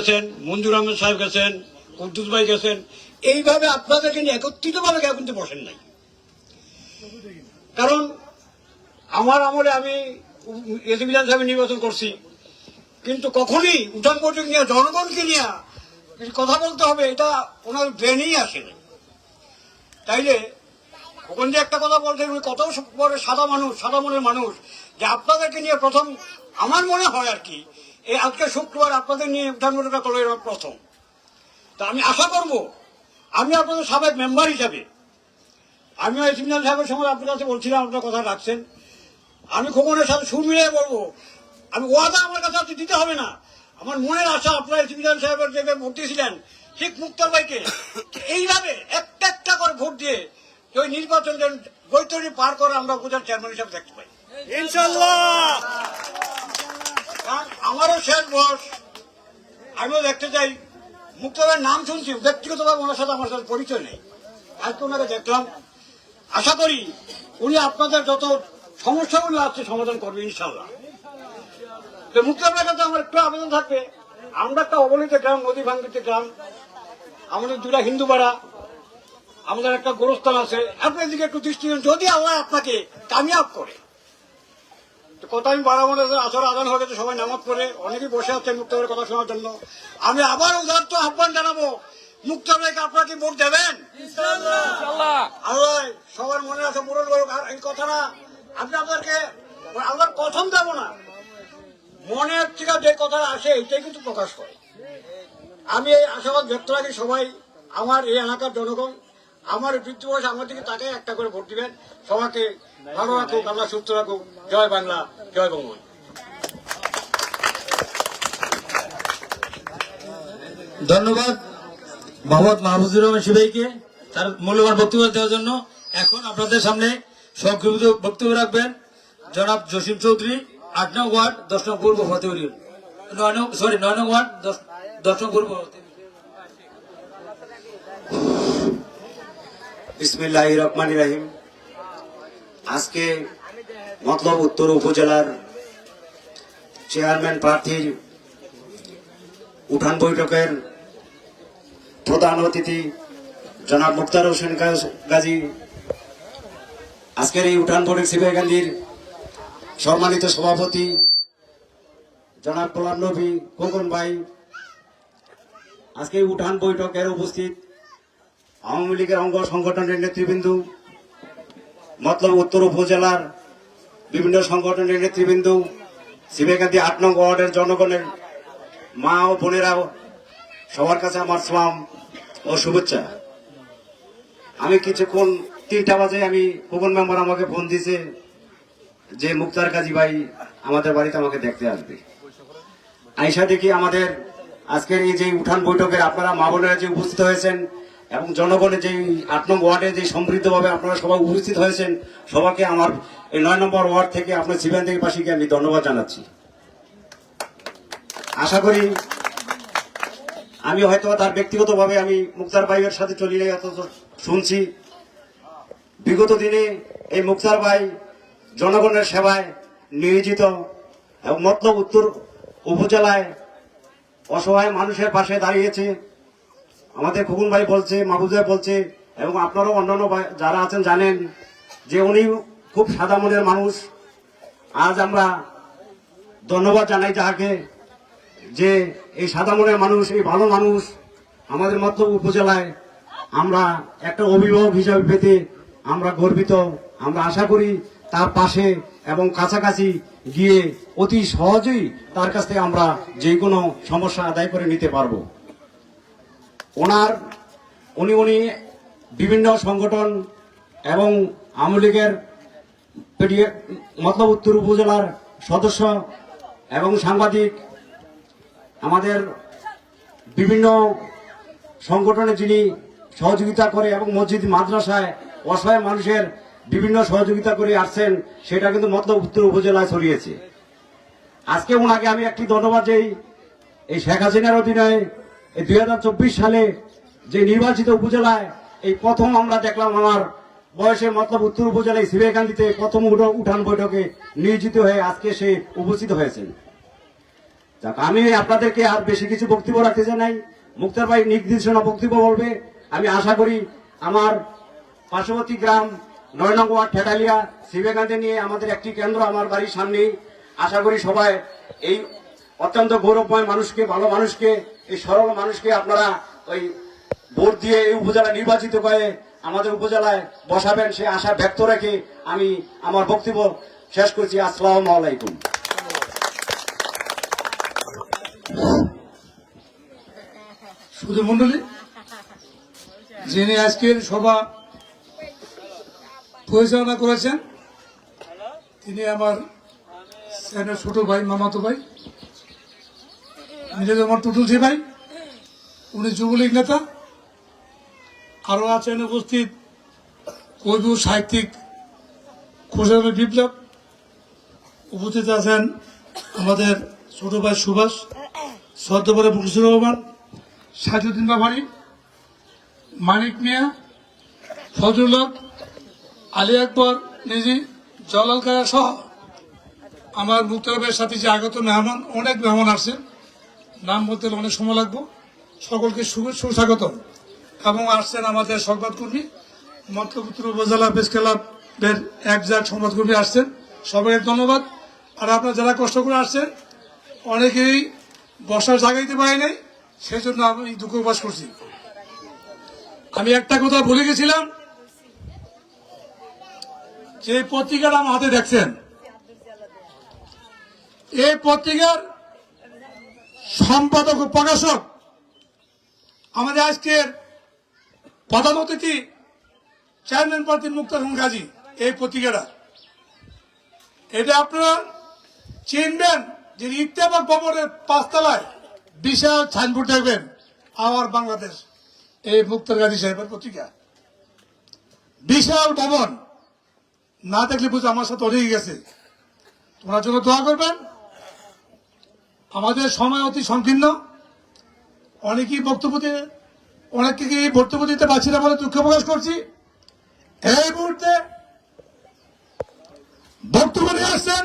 গেছেন, মঞ্জুর আহমেদ সাহেব গেছেন কুদ্দুস ভাই গেছেন। এইভাবে আপনাদেরকে নিয়ে একত্রিতভাবে কেউ কিন্তু বসেন নাই। কারণ আমার আমলে আমি এসি বিধানসভা নির্বাচন করছি, কিন্তু কখনই উঠান বৈঠক নিয়ে, জনগণকে নিয়ে কথা বলতে হবে, এটা ওনার ব্রেনেই আসে না তাইলে ওখান যে একটা কথা বলছেন, উনি কত বড় সাদা মানুষ, সাদা মনের মানুষ, যে আপনাদেরকে নিয়ে প্রথম আমার মনে হয় আর কি এই আজকে শুক্রবার আপনাদের নিয়ে করল এরকম প্রথম। তা আমি আশা করব, আমি আপনাদের সাবেক মেম্বার হিসাবে। আমিও ইসমিনাল সাহেবের সময় আপনার কাছে বলছিলাম, আপনার কথা রাখছেন। আমি খোকনের সাথে সুর মিলিয়ে বলব, আমি ওয়াদা আমার কাছে আপনি দিতে হবে না। আমার মনের আশা আপনার ইসমিনাল সাহেবের যে ভোট দিয়েছিলেন ঠিক মুক্তার ভাইকে, এইভাবে একটা একটা করে ভোট দিয়ে ওই নির্বাচন যেন বৈতরণী পার করে আমরা উপজেলা চেয়ারম্যান হিসাবে দেখতে পাই। ইনশাল্লাহ আমারও শেষ বয়স আমিও দেখতে চাই। মুক্তভাবে নাম শুনছি ব্যক্তিগত ব্যক্তিগতভাবে ওনার সাথে আমার সাথে পরিচয় নেই। আজকে ওনাকে দেখলাম। আশা করি উনি আপনাদের যত সমস্যাগুলো আছে সমাধান করবে ইনশাল্লাহ তো মুক্তভাবের কাছে আমার একটু আবেদন থাকবে। আমরা একটা অবনীত গ্রাম, নদী ভাঙ্গিত গ্রাম। আমাদের দুটা হিন্দু পাড়া আমাদের একটা গোরস্থান আছে। আপনি এদিকে একটু দৃষ্টি যদি আল্লাহ আপনাকে কামিয়াব করে কথা আমি বাড়াবো না আসর আদান হয়ে গেছে সবাই নামাজ পড়ে। অনেকেই বসে আছে মুক্তাবের কথা শোনার জন্য। আমি আবার উদার্ত আহ্বান জানাব। মুক্তাবেরকে আপনাকে ভোট দেবেন? আল্লাহ সবার মনে আছে পূরণ করুক আর এই কথাটা আমি আপনাকে আল্লাহর কথম দেব না। মনের থেকে যে কথা আসে এটাই কিন্তু প্রকাশ করে। আমি এই আশাবাদ ব্যক্ত রাখি সবাই আমার এই এলাকার জনগণ আমার বৃদ্ধ বয়স, আমার দিকে তাকে একটা করে ভোট দিবেন। সবাইকে ভালো রাখুক, আল্লাহ সুস্থ রাখুক। জয় বাংলা, জয় বঙ্গবন্ধু। ধন্যবাদ মোহাম্মদ মাহবুজুর রহমান শিবাইকে তার মূল্যবান বক্তব্য দেওয়ার জন্য। এখন আপনাদের সামনে সংক্ষিপ্ত বক্তব্য রাখবেন জনাব জসিম চৌধুরী, আট নং ওয়ার্ড, দশ নং পূর্ব ফতেউরি নয় নং সরি নয় নং ওয়ার্ড, দশ নং পূর্ব বিসমিল্লাহ রহমান রাহিম। আজকে মতলব উত্তর উপজেলার চেয়ারম্যান প্রার্থীর উঠান বৈঠকের প্রধান অতিথি জনাব মুক্তার হোসেন গাজী আজকের এই উঠান বৈঠক সিবিআই গান্ধীর সম্মানিত সভাপতি জনাব গোলাম নবী খোকন ভাই। আজকে উঠান বৈঠকের উপস্থিত আওয়ামী লীগের অঙ্গ সংগঠনের নেতৃবৃন্দ, মতলব উত্তর উপজেলার বিভিন্ন সংগঠনের নেতৃবৃন্দ শিবেকান্দি আট নং ওয়ার্ডের জনগণের মা ও বোনেরা, সবার কাছে আমার সালাম ও শুভেচ্ছা। আমি কিছুক্ষণ তিনটা বাজে আমি খোকন মেম্বার আমাকে ফোন দিয়েছে যে, মুক্তার কাজী ভাই আমাদের বাড়িতে আমাকে দেখতে আসবে। আইসা দেখি আমাদের আজকের এই যে উঠান বৈঠকের আপনারা মা বোনেরা যে উপস্থিত হয়েছেন এবং জনগণের যে আট নম্বর ওয়ার্ডে যে সমৃদ্ধভাবে আপনারা সবাই উপস্থিত হয়েছেন, সবাইকে আমার এই নয় নম্বর ওয়ার্ড থেকে আপনার সিবান থেকে পাশিকে আমি ধন্যবাদ জানাচ্ছি। আশা করি আমি হয়তো তার ব্যক্তিগতভাবে আমি মুক্তার ভাইয়ের সাথে চলি অত শুনছি। বিগত দিনে এই মুক্তার ভাই জনগণের সেবায় নিয়োজিত এবং মতলব উত্তর উপজেলায় অসহায় মানুষের পাশে দাঁড়িয়েছে। আমাদের খোকন ভাই বলছে মাহবুব ভাই বলছে, এবং আপনারাও অন্যান্য যারা আছেন জানেন যে উনি খুব সাদা মনের মানুষ। আজ আমরা ধন্যবাদ জানাই যাহাকে যে এই সাদা মনের মানুষ, এই ভালো মানুষ আমাদের মতো উপজেলায় আমরা একটা অভিভাবক হিসাবে পেতে আমরা গর্বিত। আমরা আশা করি তার পাশে এবং কাছাকাছি গিয়ে অতি সহজেই তার কাছ থেকে আমরা যে কোনো সমস্যা আদায় করে নিতে পারব। ওনার, উনি উনি বিভিন্ন সংগঠন এবং আওয়ামী লীগের মতলব উত্তর উপজেলার সদস্য এবং সাংবাদিক, আমাদের বিভিন্ন সংগঠনে যিনি সহযোগিতা করে এবং মসজিদ, মাদ্রাসায় অসহায় মানুষের বিভিন্ন সহযোগিতা করে আসছেন, সেটা কিন্তু মতলব উত্তর উপজেলায় ছড়িয়েছে। আজকে ওনাকে আমি একটি ধন্যবাদ দেই, এই শেখ হাসিনার অধীনে এই দুই হাজার চব্বিশ সালে যে নির্বাচিত উপজেলায় এই প্রথম আমরা দেখলাম আমার বয়সের মতলব উত্তর উপজেলায় সিবেকান্দিতে প্রথম উঠ- উঠান বৈঠকে নিয়োজিত হয়ে আজকে সে উপস্থিত হয়েছেন। যাক, আমি আপনাদেরকে আর বেশি কিছু বক্তব্য রাখতে চাই নাই। মুক্তার ভাই নির্দেশনা বক্তব্য বলবে। আমি আশা করি আমার পার্শ্ববর্তী গ্রাম নয় নং ওয়ার্ড ঠেকালিয়া শিবেকান্তে নিয়ে আমাদের একটি কেন্দ্র আমার বাড়ির সামনে আশা করি সবাই এই অত্যন্ত গৌরবময় মানুষকে, ভালো মানুষকে এই সরল মানুষকে আপনারা ওই ভোট দিয়ে এই উপজেলা নির্বাচিত করে আমাদের উপজেলায় বসাবেন, সে আশা ব্যক্ত রেখে আমি আমার বক্তব্য শেষ করছি। আসসালামু আলাইকুম। শুধু যিনি আজকের সভা পরিচালনা করেছেন, তিনি আমার ছোট ভাই, মামাতো ভাই। নিজের আমার টুটুলসি ভাই, উনি যুবলীগ নেতা। আরও আছেন উপস্থিত কবি সাহিত্যিক খোসামের বিপ্লব। উপস্থিত আছেন আমাদের ছোট ভাই সুভাষ সদ্যপরে মুখসুর রহমান সাজুদ্দিন বাবারি, মানিক মিয়া, ফজলুল হক, আলী আকবর, নিজি জলাল কায়া সহ। আমার মুক্তারবের সাথে যে আগত মেহমান, অনেক মেহমান আসছে নাম বলতে অনেক সময় লাগবো। সকলকে সু- সুস্বাগত এবং আসছেন আমাদের সংবাদকর্মী মন্ত্রপুত্র উপজেলা প্রেস ক্লাবের এক একজাক সংবাদকর্মী আসছেন। সবাইকে ধন্যবাদ। আর আপনারা যারা কষ্ট করে আসছেন, অনেকেই বসার জায়গা দিতে পারি নাই সেই জন্য আমি দুঃখ প্রকাশ করছি। আমি একটা কথা ভুলে গেছিলাম। যে পত্রিকাটা আমার হাতে দেখছেন, এই পত্রিকার সম্পাদক ও প্রকাশক, আমাদের আজকের প্রধান অতিথি, চেয়ারম্যান প্রার্থী মুক্তার হোসেন গাজী এই পত্রিকাটা। এটা আপনারা চিনবেন যে ইত্তেফাক ভবনের পাঁচতলায় বিশাল সাইনবোর্ড দেখবেন আমার বাংলাদেশ, এই মুক্তার গাজী সাহেবের পত্রিকা। বিশাল ভবন, না দেখলে বুঝে আমার সাথে অনেক গেছে। তোমরা জন্য দোয়া করবেন। আমাদের সময় অতি সংকীর্ণ। অনেকেই বক্তব্য দিয়ে অনেককে বক্তব্য দিতে পারছি না বলে দুঃখ প্রকাশ করছি। এই মুহূর্তে বক্তব্য নিয়ে আসছেন